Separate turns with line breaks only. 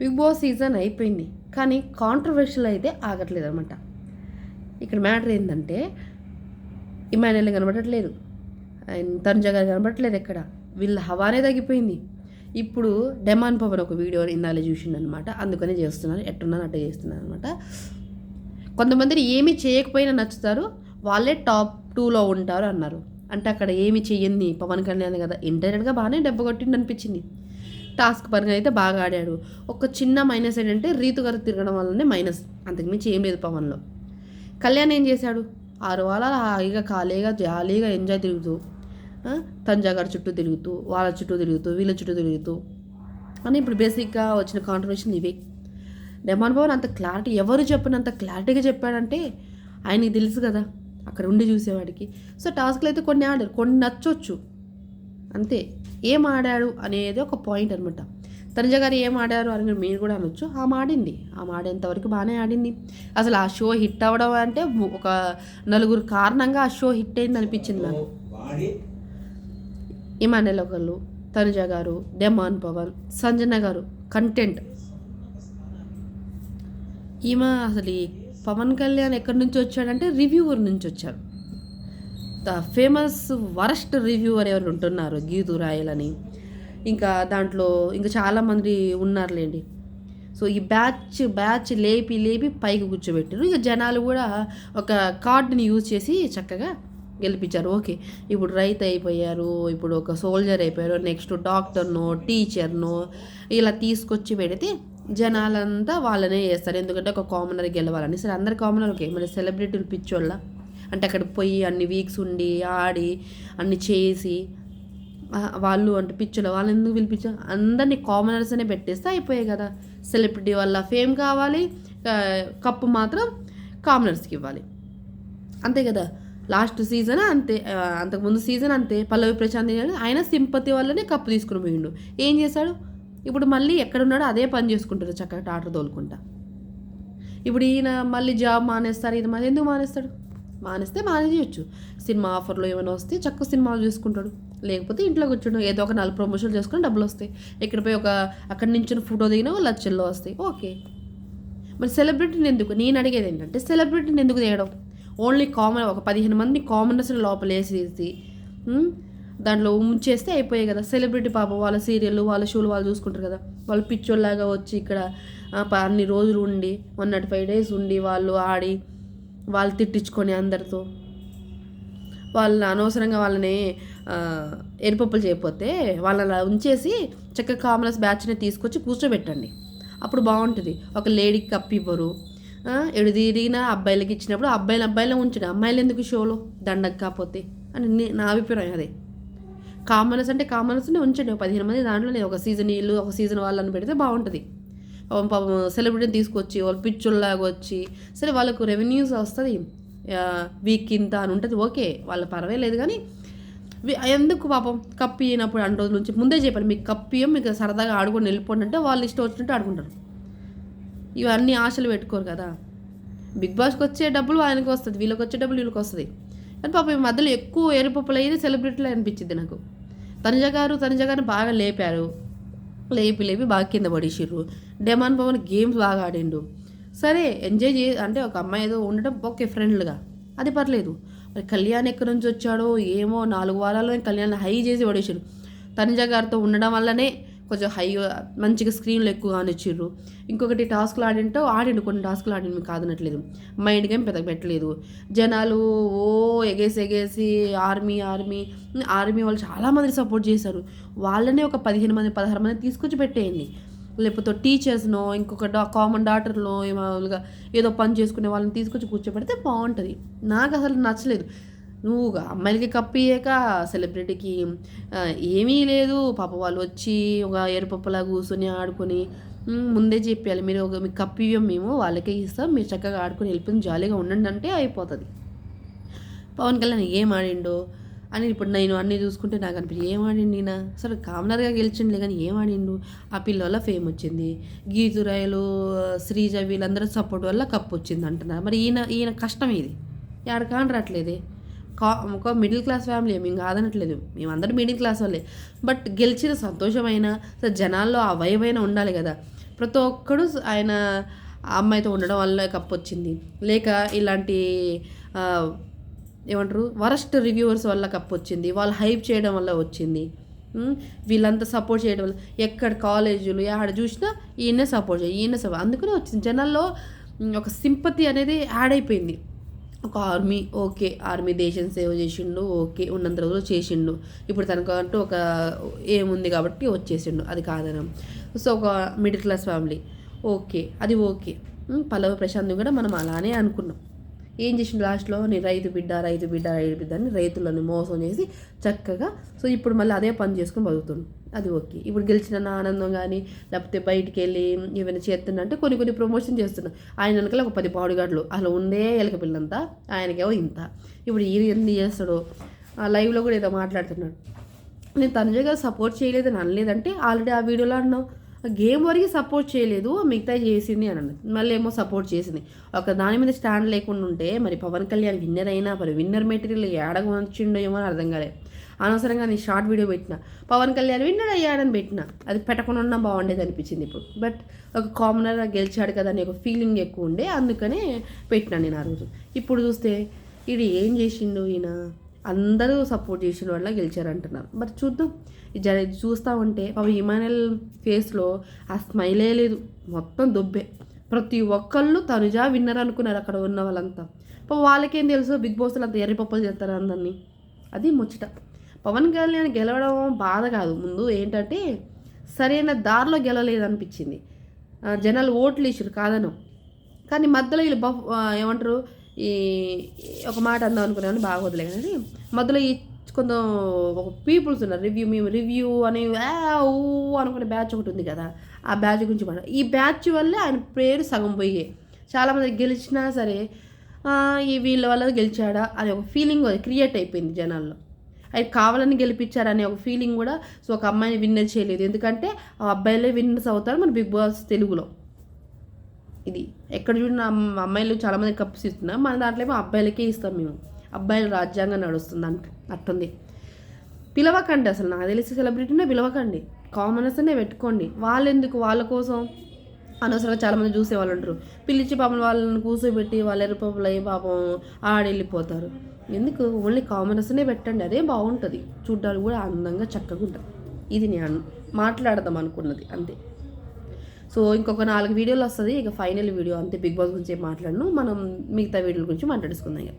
Big boss season అయిపోయింది. కానీ controversial అయితే ఆగట్లేదు అనమాట ఇక్కడ మ్యాటర్ ఏంటంటే ఇమానుయల్ కనబడట్లేదు. తనుజ గారు కనబడట్లేదు ఎక్కడ? వీళ్ళ హవానే తగ్గిపోయింది. ఇప్పుడు డెమాన్ పవన్ ఒక వీడియో ఇందాలే చూసిండనమాట అందుకనే చేస్తున్నారు. ఎట్టున్నాను అట్టే చేస్తున్నారు అనమాట కొంతమందిని ఏమి చేయకపోయినా నచ్చుతారు. వాళ్ళే టాప్ టూలో ఉంటారు అన్నారు. అంటే అక్కడ ఏమి చెయ్యంది పవన్ కళ్యాణ్ కదా. ఇంటర్నెట్గా బాగానే డెబ్బ కొట్టిండి అనిపించింది టాస్క్ పరంగా అయితే బాగా ఆడాడు. ఒక చిన్న మైనస్ ఏంటంటే రీతు గారు తిరగడం వల్లనే మైనస్. అంతకుమించి ఏం లేదు పవన్లో. కళ్యాణ్ ఏం చేశాడు? ఆరు వారాలు హాయిగా ఖాళీగా జాలీగా ఎంజాయ్ తిరుగుతూ తంజా గారి చుట్టూ తిరుగుతూ వాళ్ళ చుట్టూ తిరుగుతూ వీళ్ళ చుట్టూ తిరుగుతూ. అని ఇప్పుడు బేసిక్గా వచ్చిన కాంట్రిబ్యూషన్ ఇవే. డెమాన్ భవన్ అంత క్లారిటీ ఎవరు చెప్పినంత క్లారిటీగా చెప్పాడంటే ఆయనకి తెలుసు కదా అక్కడ ఉండి చూసేవాడికి. సో టాస్క్లు అయితే కొన్ని ఆడారు కొన్ని నచ్చొచ్చు. అంతే. ఏం ఆడాడు అనేది ఒక పాయింట్ అనమాట తనుజ గారు ఏం ఆడారు అని మీరు కూడా అనొచ్చు. ఆమె ఆడింది. ఆమె ఆడేంతవరకు బాగానే ఆడింది. అసలు ఆ షో హిట్ అవ్వడం అంటే ఒక నలుగురు కారణంగా ఆ షో హిట్ అయింది అనిపించింది నాకు. ఇమానెల్ ఒకళ్ళు తనుజ గారు డెమాన్ పవన్ సంజన గారు కంటెంట్ ఈమె అసలు ఈ పవన్ కళ్యాణ్ ఎక్కడి నుంచి వచ్చాడంటే రివ్యూవర్ నుంచి వచ్చారు. ఫేమస్ వరస్ట్ రివ్యూవర్ ఎవరు ఉంటున్నారు? గీతు రాయలని. ఇంకా దాంట్లో ఇంకా చాలామంది ఉన్నారులేండి. సో ఈ బ్యాచ్ బ్యాచ్ లేపి లేపి పైకి కూర్చోబెట్టారు ఇక జనాలు కూడా ఒక కార్డుని యూజ్ చేసి చక్కగా గెలిపించారు. ఓకే ఇప్పుడు రైతు అయిపోయారు ఇప్పుడు ఒక సోల్జర్ అయిపోయారు నెక్స్ట్ డాక్టర్నో టీచర్నో ఇలా తీసుకొచ్చి పెడితే జనాలంతా వాళ్ళనే చేస్తారు. ఎందుకంటే ఒక కామనర్ గెలవాలని. సరే అందరు కామనర్ ఓకే మరి సెలబ్రిటీలు పిచ్చోళ్ళ? అంటే అక్కడ పోయి అన్ని వీక్స్ ఉండి ఆడి అన్ని చేసి వాళ్ళు అంటే పిచ్చులు వాళ్ళు ఎందుకు పిలిపించారు అందరినీ కామనర్స్ అనే పెట్టేస్తే అయిపోయాయి కదా. సెలబ్రిటీ వల్ల ఫేమ్ కావాలి కప్పు మాత్రం కామనర్స్కి ఇవ్వాలి. అంతే కదా. లాస్ట్ సీజన్ అంతే అంతకుముందు సీజన్ అంతే. పల్లవి ప్రశాంత్ ఆయన సింపతి వల్లనే కప్పు తీసుకుని పోయిండు. ఏం చేశాడు? ఇప్పుడు మళ్ళీ ఎక్కడున్నాడో అదే పని చేసుకుంటాడు చక్కగా టాటర్ తోలుకుంటా. ఇప్పుడు ఈయన మళ్ళీ జాబ్ మానేస్తారు ఇది మళ్ళీ ఎందుకు మానేస్తాడు? మానేస్తే మానేయచ్చు. సినిమా ఆఫర్లో ఏమైనా వస్తే చక్కగా సినిమాలు చూసుకుంటాడు. లేకపోతే ఇంట్లో కూర్చుండు ఏదో ఒక నాలుగు ప్రమోషన్లు చేసుకుని డబ్బులు వస్తాయి. ఇక్కడ పోయి ఒక అక్కడి నుంచి ఫోటో దిగినా ఓ లక్షల్లో వస్తాయి. ఓకే. మరి సెలబ్రిటీని ఎందుకు? నేను అడిగేది ఏంటంటే సెలబ్రిటీని ఎందుకు తీయడం? ఓన్లీ కామన్ ఒక పదిహేను మందిని కామనర్స్ లోపల వేసేసి దాంట్లో ఉంచేస్తే అయిపోయాయి కదా. సెలబ్రిటీ పాప వాళ్ళ సీరియల్ వాళ్ళ షోలు వాళ్ళు చూసుకుంటారు కదా. వాళ్ళు పిచ్చోళ్ళలాగా వచ్చి ఇక్కడ ప- అన్ని రోజులు ఉండి వన్ నాట్ ఫైవ్ డేస్ ఉండి వాళ్ళు ఆడి వాళ్ళు తిట్టించుకొని అందరితో. వాళ్ళని అనవసరంగా వాళ్ళని ఎరుపప్పులు చేయకపోతే వాళ్ళని అలా ఉంచేసి చక్కగా కామనర్స్ బ్యాచ్ని తీసుకొచ్చి కూర్చోబెట్టండి. అప్పుడు బాగుంటుంది. ఒక లేడీకి కప్పు ఇవ్వరు. ఎడుదిరిగిన అబ్బాయిలకి ఇచ్చినప్పుడు అబ్బాయిలు అబ్బాయిలే ఉంచండి. అమ్మాయిలు ఎందుకు షోలో? దండకు కాకపోతే. అని నా అభిప్రాయం అదే. కామనర్స్ అంటే కామనర్స్ని ఉంచండి. పదిహేను మంది దాంట్లోనే ఒక సీజన్ వీళ్ళు ఒక సీజన్ వాళ్ళని పెడితే బాగుంటుంది. పాపం సెలబ్రిటీని తీసుకొచ్చి వాళ్ళు పిచ్చుల్లాగా వచ్చి సరే వాళ్ళకు రెవెన్యూస్ వస్తుంది. వీక్ ఇంత అని ఉంటుంది ఓకే వాళ్ళ పర్వాలేదు కానీ ఎందుకు పాపం కప్పి అయినప్పుడు అన్ని రోజుల నుంచి ముందే చెప్పాలి మీకు కప్పియం మీకు సరదాగా ఆడుకొని వెళ్ళిపోండి అంటే వాళ్ళు ఇష్టం వచ్చినట్టు ఆడుకుంటారు. ఇవన్నీ ఆశలు పెట్టుకోరు కదా. బిగ్ బాస్కి వచ్చే డబ్బులు ఆయనకు వస్తుంది వీళ్ళకి వచ్చే డబ్బులు వీళ్ళకి వస్తుంది. కానీ పాపం ఈ మధ్యలో ఎక్కువ ఏరుపప్పులు అయ్యేది సెలబ్రిటీలు అనిపించింది నాకు. తనుజ గారు తనుజ గారిని బాగా లేపారు. లేపి లేపి బాగా కింద పడేసిర్రు. డెమాన్ పవన్ గేమ్స్ బాగా ఆడిండు. సరే ఎంజాయ్ చే అంటే ఒక అమ్మాయి ఏదో ఉండడం ఓకే ఫ్రెండ్లుగా అది పర్లేదు. మరి కళ్యాణ్ ఎక్కడి నుంచి వచ్చాడో ఏమో నాలుగు వారాల్లో కళ్యాణ్ హై చేసి పడేసాడు తనుజ గారితో ఉండడం వల్లనే కొంచెం హై మంచిగా స్క్రీన్లు ఎక్కువ కానిచ్చిర్రు ఇంకొకటి టాస్క్లు ఆడింటో ఆడిండు కొన్ని టాస్క్లు ఆడిండు మీకు కాదనట్లేదు. మైండ్ గేమ్ పెద్ద పెట్టలేదు. జనాలు ఓ ఎగేసి ఎగేసి ఆర్మీ ఆర్మీ ఆర్మీ వాళ్ళు చాలామంది సపోర్ట్ చేశారు. వాళ్ళనే ఒక పదిహేను మంది పదహారు మంది తీసుకొచ్చి పెట్టేయండి. లేకపోతే టీచర్స్నో ఇంకొక డా కామన్ డాక్టర్లో మామూలుగా ఏదో పని చేసుకునే వాళ్ళని తీసుకొచ్చి కూర్చోబెడితే బాగుంటుంది. నాకు అసలు నచ్చలేదు. నువ్వు అమ్మాయిలకి కప్పియక సెలబ్రిటీకి ఏమీ లేదు. పాప వాళ్ళు వచ్చి ఒక ఎరుపప్పులా కూర్చొని ఆడుకొని ముందే చెప్పాలి మీరు ఒక మీకు కప్పియం మేము వాళ్ళకే ఇస్తాం. మీరు చక్కగా ఆడుకొని వెళ్ళిపోయిన జాలీగా ఉండండి అంటే అయిపోతుంది. పవన్ కళ్యాణ్ ఏం ఆడిండో అని ఇప్పుడు నేను అన్నీ చూసుకుంటే నాకు అనిపించింది ఏం ఆడిండు ఈయన? సరే కామనర్గా గెలిచిండులే కానీ ఏం ఆడిండు? ఆ పిల్ల వల్ల ఫేమ్ వచ్చింది. గీతురాయలు శ్రీజ వీళ్ళందరూ సపోర్ట్ వల్ల కప్పు వచ్చింది అంటున్నారు. మరి ఈయన ఈయన కష్టం ఇది. ఎక్కడ కాని రావట్లేదే కా ఒక మిడిల్ క్లాస్ ఫ్యామిలీ మేము కాదనట్లేదు. మేమందరం మిడిల్ క్లాస్ వాళ్ళే. బట్ గెలిచిన సంతోషమైన జనాల్లో ఆ వయమైనా ఉండాలి కదా. ప్రతి ఒక్కడు ఆయన అమ్మాయితో ఉండడం వల్ల కప్పు వచ్చింది లేక ఇలాంటి ఏమంటారు? వరస్ట్ రివ్యూవర్స్ వల్ల కప్పు వచ్చింది వాళ్ళు హైప్ చేయడం వల్ల వచ్చింది. వీళ్ళంతా సపోర్ట్ చేయడం వల్ల. ఎక్కడ కాలేజీలు ఎక్కడ చూసినా ఈయనే సపోర్ట్ చేయ ఈయన సపోర్ట్ అందుకనే వచ్చింది. జనాల్లో ఒక సింపతి అనేది యాడ్ అయిపోయింది. ఒక ఆర్మీ ఓకే ఆర్మీ దేశం సేవ చేసిండు ఓకే ఉన్నంత రోజులు చేసిండు. ఇప్పుడు తనకంటూ ఒక ఏముంది కాబట్టి వచ్చేసిండు. అది కాదనం. సో ఒక మిడిల్ క్లాస్ ఫ్యామిలీ. ఓకే అది ఓకే. పల్లవ పల్లవి ప్రశాంత్ కూడా మనం అలానే అనుకున్నాం. ఏం చేసిండు లాస్ట్లో? నేను రైతు బిడ్డ రైతు బిడ్డ రైతు బిడ్డ అని రైతులను మోసం చేసి చక్కగా సో ఇప్పుడు మళ్ళీ అదే పని చేసుకుని బతుకుతుంది అది ఓకే. ఇప్పుడు గెలిచిన ఆనందం కానీ లేకపోతే బయటికి వెళ్ళి ఏమైనా చేస్తున్నా అంటే కొన్ని కొన్ని ప్రమోషన్ చేస్తున్నా ఆయన వెనకాల ఒక పది పాడుగాడ్లు. అలా ఉండే ఎలక పిల్లంతా ఆయనకేమో ఇంత. ఇప్పుడు ఈయన ఎన్ని చేస్తాడో? ఆ లైవ్లో కూడా ఏదో మాట్లాడుతున్నాడు. నేను తనజగా సపోర్ట్ చేయలేదని అనలేదంటే ఆల్రెడీ ఆ వీడియోలో అన్నావు. గేమ్ వరకు సపోర్ట్ చేయలేదు మిగతా చేసింది అని అన్నది. మళ్ళీ ఏమో సపోర్ట్ చేసింది. ఒక దాని మీద స్టాండ్ లేకుండా ఉంటే మరి పవన్ కళ్యాణ్ విన్నర్ అయినా మరి విన్నర్ మెటీరియల్ ఏడగా వచ్చిండో ఏమో అని అర్థం కాలేదు. అనవసరంగా నేను షార్ట్ వీడియో పెట్టిన. పవన్ కళ్యాణ్ విన్నర్ అయ్యాడని పెట్టిన. అది పెట్టకుండా ఉన్నా బాగుండేది అనిపించింది ఇప్పుడు. బట్ ఒక కామనర్ గెలిచాడు కదా అని ఒక ఫీలింగ్ ఎక్కువ ఉండే అందుకనే పెట్టినా నేను ఆ రోజు. ఇప్పుడు చూస్తే ఇది ఏం చేసిండు ఈయన? అందరూ సపోర్ట్ చేసిన వల్ల గెలిచారంటున్నారు. మరి చూద్దాం. ఇది జర చూస్తూ ఉంటే పాప ఇమానుయల్ ఫేస్లో ఆ స్మైలే లేదు. మొత్తం దొబ్బే. ప్రతి ఒక్కళ్ళు తనుజా విన్నర్ అనుకున్నారు అక్కడ ఉన్న వాళ్ళంతా. పాప వాళ్ళకేం తెలుసు? బిగ్ బాస్లో అంత ఎర్రిపప్పులు చేస్తారు అందరినీ. అది ముచ్చట. పవన్ కళ్యాణ్ గెలవడం బాధ కాదు. ముందు ఏంటంటే సరైన దారిలో గెలవలేదనిపించింది. జనాలు ఓట్లు ఇచ్చారు కాదను. కానీ మధ్యలో వీళ్ళు బఫ్ ఏమంటారు? ఈ ఒక మాట అందాం అనుకున్నాను బాగా వదిలే కానీ మధ్యలో ఈ కొంచెం ఒక పీపుల్స్ ఉన్నారు. రివ్యూ మేము రివ్యూ అని ఊ అనుకునే బ్యాచ్ ఒకటి ఉంది కదా. ఆ బ్యాచ్ గురించి మాట ఈ బ్యాచ్ వల్లే ఆయన పేరు సగం పోయే చాలామంది గెలిచినా సరే ఈ వీళ్ళ వల్ల గెలిచాడా అనే ఒక ఫీలింగ్ క్రియేట్ అయిపోయింది జనాల్లో. అది కావాలని గెలిపించారనే ఒక ఫీలింగ్ కూడా సో ఒక అమ్మాయిని విన్నర్ చేయలేదు. ఎందుకంటే ఆ అబ్బాయిలే విన్నర్స్ అవుతారు మన బిగ్ బాస్ తెలుగులో. ఇది. ఎక్కడ చూడిన అమ్మాయిలు చాలామంది కప్స్ ఇస్తున్నారు. మన దాంట్లో ఏమో అబ్బాయిలకే ఇస్తాం మేము. అబ్బాయిల రాజ్యాంగం నడుస్తుంది అంట అట్టుంది. పిలవకండి అసలు. నాకు తెలిసి సెలబ్రిటీనే పిలవకండి. కామనర్స్నే పెట్టుకోండి. వాళ్ళు ఎందుకు వాళ్ళ కోసం. అనవసరంగా చాలామంది చూసే వాళ్ళు ఉంటారు. పిలిచి పాపం వాళ్ళని కూర్చోబెట్టి వాళ్ళ ఎరుపప్పులు అయ్యి పాపం ఆడెళ్ళిపోతారు ఎందుకు? ఓన్లీ కామనర్స్నే పెట్టండి. అదే బాగుంటుంది. చూడ్డానికి కూడా అందంగా చక్కగా ఉంటుంది. ఇది నేను మాట్లాడదాం అనుకున్నది. అంతే. సో ఇంకొక నాలుగు వీడియోలు వస్తుంది. ఇక ఫైనల్ వీడియో అంతే బిగ్ బాస్ గురించి మాట్లాడను. మనం మిగతా వీడియోల గురించి మాట్లాడుకుందాం ఇక.